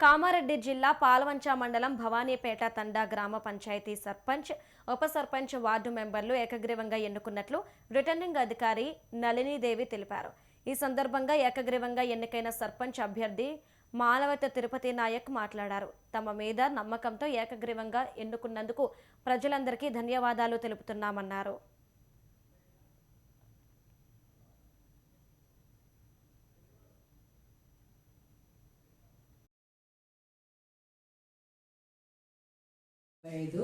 కామారెడ్డి జిల్లా పాల్వంచ మండలం భవానీపేట తండా గ్రామ పంచాయతీ సర్పంచ్ ఉప సర్పంచ్ వార్డు మెంబర్లు ఏకగ్రీవంగా ఎన్నుకున్నట్లు రిటర్నింగ్ అధికారి నళినీదేవి తెలిపారు. ఈ సందర్భంగా ఏకగ్రీవంగా ఎన్నికైన సర్పంచ్ అభ్యర్థి మాలవత తిరుపతి నాయక్ మాట్లాడారు. తమ మీద నమ్మకంతో ఏకగ్రీవంగా ఎన్నుకున్నందుకు ప్రజలందరికీ ధన్యవాదాలు తెలుపుతున్నామన్నారు. ఐదు.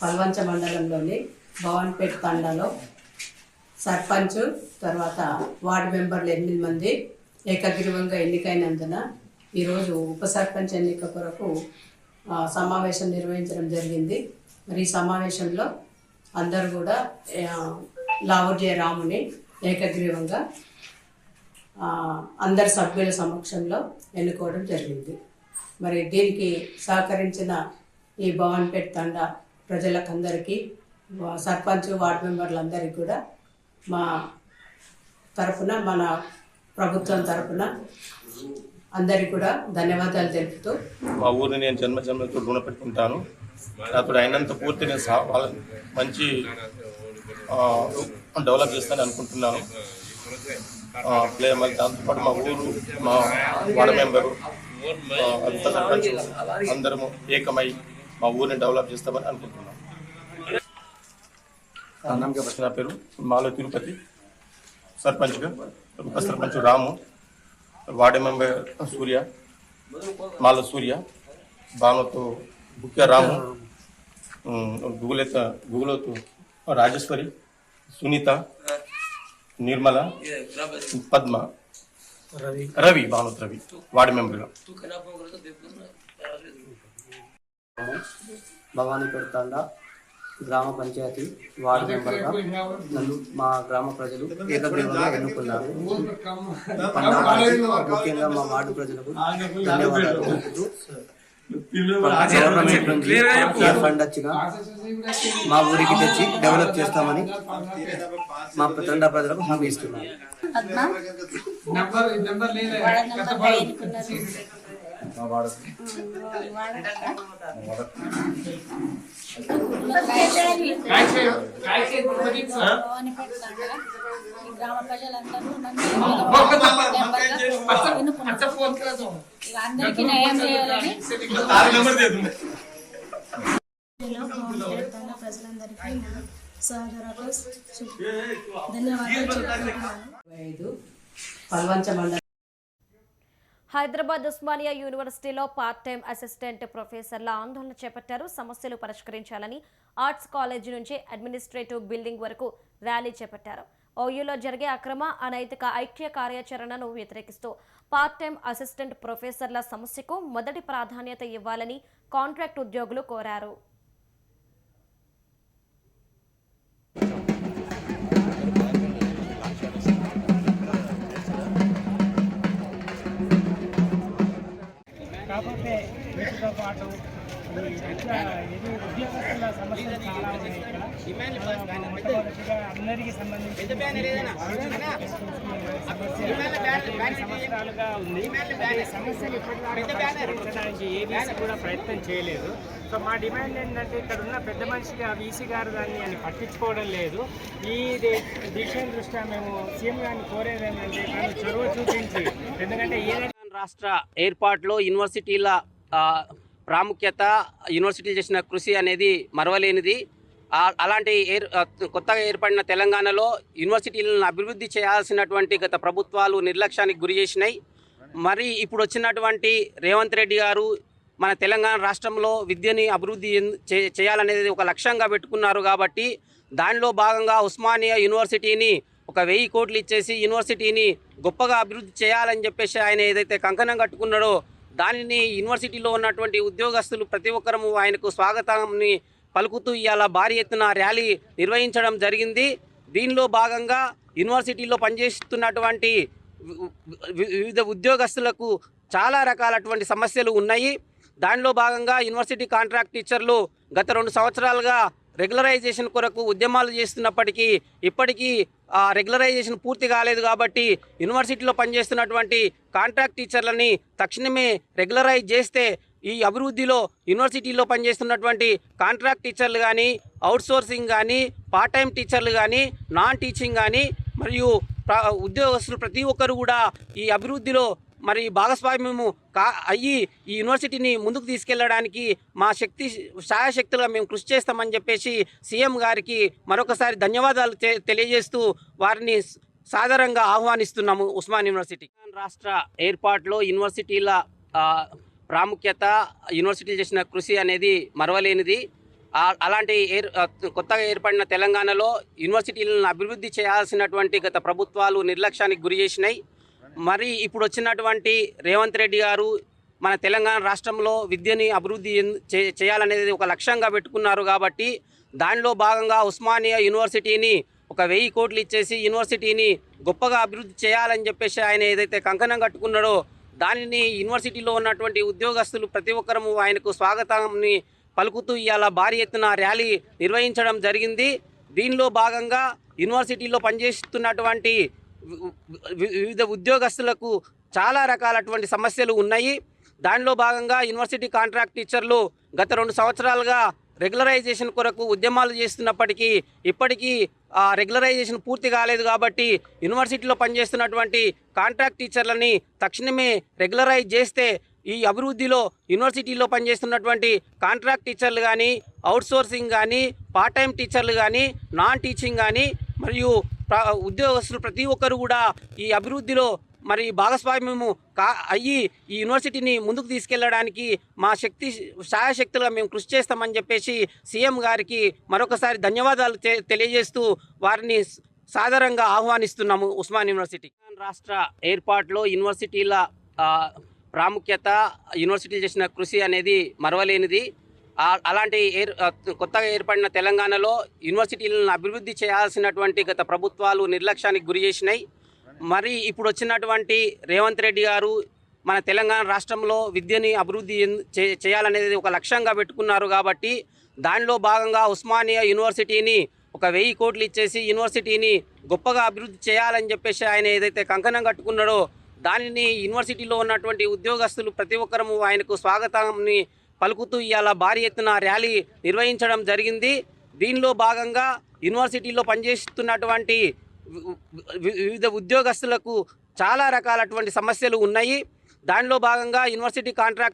పల్వంచ మండలంలోని భవన్పేట తండాలో సర్పంచ్ తర్వాత వార్డు మెంబర్లు ఎనిమిది మంది ఏకగ్రీవంగా ఎన్నికైనందున ఈరోజు ఉప సర్పంచ్ ఎన్నిక కొరకు సమావేశం నిర్వహించడం జరిగింది. మరి ఈ సమావేశంలో అందరూ కూడా ఆ, రాముని ఏకగ్రీవంగా అందరి సభ్యుల సమక్షంలో ఎన్నుకోవడం జరిగింది. మరి దీనికి సహకరించిన ఈ భవన్పేట్ తండ ప్రజలకందరికీ సర్పంచ్ వార్డు మెంబర్లందరికీ కూడా మా తరపున మన ప్రభుత్వం తరఫున అందరికీ కూడా ధన్యవాదాలు తెలుపుతూ మా ఊరిని నేను జన్మ జన్మతో రుణపెట్టుకుంటాను. అతడు అయినంత పూర్తి నేను వాళ్ళ మంచి డెవలప్ చేస్తానని అనుకుంటున్నాను. ప్లే దాంతోపాటు మా ఊరు మా వార్డు మెంబరు అంత సర్పంచ్ అందరము ఏకమై మా ఊరిని డెవలప్ చేస్తామని అనుకుంటున్నాను నా పేరు మాలో తిరుపతి. సర్పంచ్గా ఉప సర్పంచ్ రాము. వార్డు మెంబర్ సూర్య మాల సూర్య భానుతో బుక్య రాము. గుగులేత గుగులోతు రాజేశ్వరి సునీత నిర్మల పద్మ రవి. రవి భానుత్ రవి వార్డు మెంబర్గా భవానీపేట తండా గ్రామ పంచాయతీ వార్డు మెంబర్గా. నన్ను మా గ్రామ ప్రజలు ఏకగ్రీవంగా ఎన్నుకున్నారు. ముఖ్యంగా మా వార్డు ప్రజలకు ధన్యవాదాలు. ఫండ్ వచ్చినా మా ఊరికి తెచ్చి డెవలప్ చేస్తామని మా తండా ప్రజలకు హామీ ఇస్తున్నాను. గ్రామ ప్రజలందరూ అందరికీ న్యాయం చేయాలని ప్రజలందరికీ శుభ- ధన్యవాదాలు ఐదు. పల్వంచ మండలం. హైదరాబాద్ ఉస్మానియా యూనివర్సిటీలో పార్ట్ టైం అసిస్టెంట్ ప్రొఫెసర్ల ఆందోళన చేపట్టారు. సమస్యలు పరిష్కరించాలని ఆర్ట్స్ కాలేజీ నుంచి అడ్మినిస్ట్రేటివ్ బిల్డింగ్ వరకు ర్యాలీ చేపట్టారు. ఓయూలో జరిగే అక్రమ అనైతిక ఐక్య కార్యాచరణను వ్యతిరేకిస్తూ పార్ట్ టైం అసిస్టెంట్ ప్రొఫెసర్ల సమస్యకు మొదటి ప్రాధాన్యత ఇవ్వాలని కాంట్రాక్ట్ ఉద్యోగులు కోరారు. వీటితో పాటు ఈ విద్య ఇది ఉద్యోగస్తుల సమస్యలు చాలా ఉన్నాయి ఇక్కడ. ఆ, మొట్టమొదటిగా అందరికీ సంబంధించి సంవత్సరాలుగా ఉంది ఈ సమస్యలు ఇప్పటిదాకా పరిష్కరించడానికి ఏ వీసీ కూడా ప్రయత్నం చేయలేదు సో మా డిమాండ్ ఏంటంటే ఇక్కడ ఉన్న పెద్ద మనిషిగా వీసీ గారు దాన్ని అని పట్టించుకోవడం లేదు. ఈ విషయం దృష్ట్యా మేము సీఎం గారిని కోరేది ఏంటంటే చొరవ చూపించి ఎందుకంటే ఏదైతే తెలంగాణ రాష్ట్ర ఏర్పాటులో యూనివర్సిటీల ప్రాముఖ్యత యూనివర్సిటీలు చేసిన కృషి అనేది మరవలేనిది. అలాంటి ఏర్ కొత్తగా ఏర్పడిన తెలంగాణలో యూనివర్సిటీలను అభివృద్ధి చేయాల్సినటువంటి గత ప్రభుత్వాలు నిర్లక్ష్యానికి గురి చేసినాయి. మరి ఇప్పుడు వచ్చినటువంటి రేవంత్ రెడ్డి గారు మన తెలంగాణ రాష్ట్రంలో విద్యని అభివృద్ధి చే- చేయాలనేది ఒక లక్ష్యంగా పెట్టుకున్నారు కాబట్టి దానిలో భాగంగా ఉస్మానియా యూనివర్సిటీని ఒక వెయ్యి కోట్లు ఇచ్చేసి యూనివర్సిటీని గొప్పగా అభివృద్ధి చేయాలని చెప్పేసి ఆయన ఏదైతే కంకణం కట్టుకున్నాడో దానిని యూనివర్సిటీలో ఉన్నటువంటి ఉద్యోగస్తులు ప్రతి ఒక్కరము ఆయనకు స్వాగతాన్ని పలుకుతూ ఇవాళ భారీ ఎత్తున ర్యాలీ నిర్వహించడం జరిగింది. దీనిలో భాగంగా యూనివర్సిటీలో పనిచేస్తున్నటువంటి వివిధ ఉద్యోగస్తులకు చాలా రకాలటువంటి సమస్యలు ఉన్నాయి. దానిలో భాగంగా యూనివర్సిటీ కాంట్రాక్ట్ టీచర్లు గత రెండు సంవత్సరాలుగా రెగ్యులరైజేషన్ కొరకు ఉద్యమాలు చేస్తున్నప్పటికీ ఇప్పటికీ ఆ రెగ్యులరైజేషన్ పూర్తి కాలేదు కాబట్టి యూనివర్సిటీలో పనిచేస్తున్నటువంటి కాంట్రాక్ట్ టీచర్లని తక్షణమే రెగ్యులరైజ్ చేస్తే ఈ అభివృద్ధిలో యూనివర్సిటీలో పనిచేస్తున్నటువంటి కాంట్రాక్ట్ టీచర్లు కానీ అవుట్సోర్సింగ్ కానీ పార్ట్ టైం టీచర్లు కానీ నాన్ టీచింగ్ కానీ మరియు ఉద్యోగస్తులు ప్రతి ఒక్కరు కూడా ఈ అభివృద్ధిలో మరి భాగస్వామ్యము కా అయ్యి ఈ యూనివర్సిటీని ముందుకు తీసుకెళ్ళడానికి మా శక్తి శాయశక్తులుగా మేము కృషి చేస్తామని చెప్పేసి సీఎం గారికి మరొకసారి ధన్యవాదాలు తె- తెలియజేస్తూ వారిని సాధారణంగా ఆహ్వానిస్తున్నాము ఉస్మాన్ యూనివర్సిటీ. రాష్ట్ర ఏర్పాటులో యూనివర్సిటీల ప్రాముఖ్యత యూనివర్సిటీలు చేసిన కృషి అనేది మరవలేనిది. అలాంటి ఏర్ కొత్తగా ఏర్పడిన తెలంగాణలో యూనివర్సిటీలను అభివృద్ధి చేయాల్సినటువంటి గత ప్రభుత్వాలు నిర్లక్ష్యానికి గురి చేసినాయి. మరి ఇప్పుడు వచ్చినటువంటి రేవంత్ రెడ్డి గారు మన తెలంగాణ రాష్ట్రంలో విద్యని అభివృద్ధి చే- చేయాలనేది ఒక లక్ష్యంగా పెట్టుకున్నారు కాబట్టి దానిలో భాగంగా ఉస్మానియా యూనివర్సిటీని ఒక వెయ్యి కోట్లు ఇచ్చేసి యూనివర్సిటీని గొప్పగా అభివృద్ధి చేయాలని చెప్పేసి ఆయన ఏదైతే కంకణం కట్టుకున్నాడో దానిని యూనివర్సిటీలో ఉన్నటువంటి ఉద్యోగస్తులు ప్రతి ఒక్కరము ఆయనకు స్వాగతాన్ని పలుకుతూ ఇవాళ భారీ ఎత్తున ర్యాలీ నిర్వహించడం జరిగింది. దీనిలో భాగంగా యూనివర్సిటీలో పనిచేస్తున్నటువంటి వివిధ ఉద్యోగస్తులకు చాలా రకాలటువంటి సమస్యలు ఉన్నాయి. దానిలో భాగంగా యూనివర్సిటీ కాంట్రాక్ట్ టీచర్లు గత రెండు సంవత్సరాలుగా రెగ్యులరైజేషన్ కొరకు ఉద్యమాలు చేస్తున్నప్పటికీ ఇప్పటికీ ఆ రెగ్యులరైజేషన్ పూర్తి కాలేదు కాబట్టి యూనివర్సిటీలో పనిచేస్తున్నటువంటి కాంట్రాక్ట్ టీచర్లని తక్షణమే రెగ్యులరైజ్ చేస్తే ఈ అభివృద్ధిలో యూనివర్సిటీలో పనిచేస్తున్నటువంటి కాంట్రాక్ట్ టీచర్లు కానీ అవుట్సోర్సింగ్ కానీ పార్ట్ టైం టీచర్లు కానీ నాన్ టీచింగ్ కానీ మరియు ఉద్యోగస్తులు ప్రతి ఒక్కరు కూడా ఈ అభివృద్ధిలో మరి భాగస్వామ్యము కా అయ్యి ఈ యూనివర్సిటీని ముందుకు తీసుకెళ్ళడానికి మా శక్తి సాయశక్తులుగా మేము కృషి చేస్తామని చెప్పేసి సీఎం గారికి మరొకసారి ధన్యవాదాలు తె- తెలియజేస్తూ వారిని సాధారణంగా ఆహ్వానిస్తున్నాము ఉస్మాన్ యూనివర్సిటీ. రాష్ట్ర ఏర్పాటులో యూనివర్సిటీల ప్రాముఖ్యత యూనివర్సిటీలు చేసిన కృషి అనేది మరవలేనిది. అలాంటి ఏర్ కొత్తగా ఏర్పడిన తెలంగాణలో యూనివర్సిటీలను అభివృద్ధి చేయాల్సినటువంటి గత ప్రభుత్వాలు నిర్లక్ష్యానికి గురి చేసినాయి. మరి ఇప్పుడు వచ్చినటువంటి రేవంత్ రెడ్డి గారు మన తెలంగాణ రాష్ట్రంలో విద్యని అభివృద్ధి చేయాలనేది ఒక లక్ష్యంగా పెట్టుకున్నారు కాబట్టి దానిలో భాగంగా ఉస్మానియా యూనివర్సిటీని ఒక వెయ్యి కోట్లు ఇచ్చేసి యూనివర్సిటీని గొప్పగా అభివృద్ధి చేయాలని చెప్పేసి ఆయన ఏదైతే కంకణం కట్టుకున్నాడో దానిని యూనివర్సిటీలో ఉన్నటువంటి ఉద్యోగస్తులు ప్రతి ఒక్కరము ఆయనకు స్వాగతాన్ని పలుకుతూ ఇవాళ భారీ ఎత్తున ర్యాలీ నిర్వహించడం జరిగింది. దీనిలో భాగంగా యూనివర్సిటీలో పనిచేస్తున్నటువంటి వి- వివిధ ఉద్యోగస్తులకు చాలా రకాలటువంటి సమస్యలు ఉన్నాయి. దానిలో భాగంగా యూనివర్సిటీ కాంట్రాక్ట్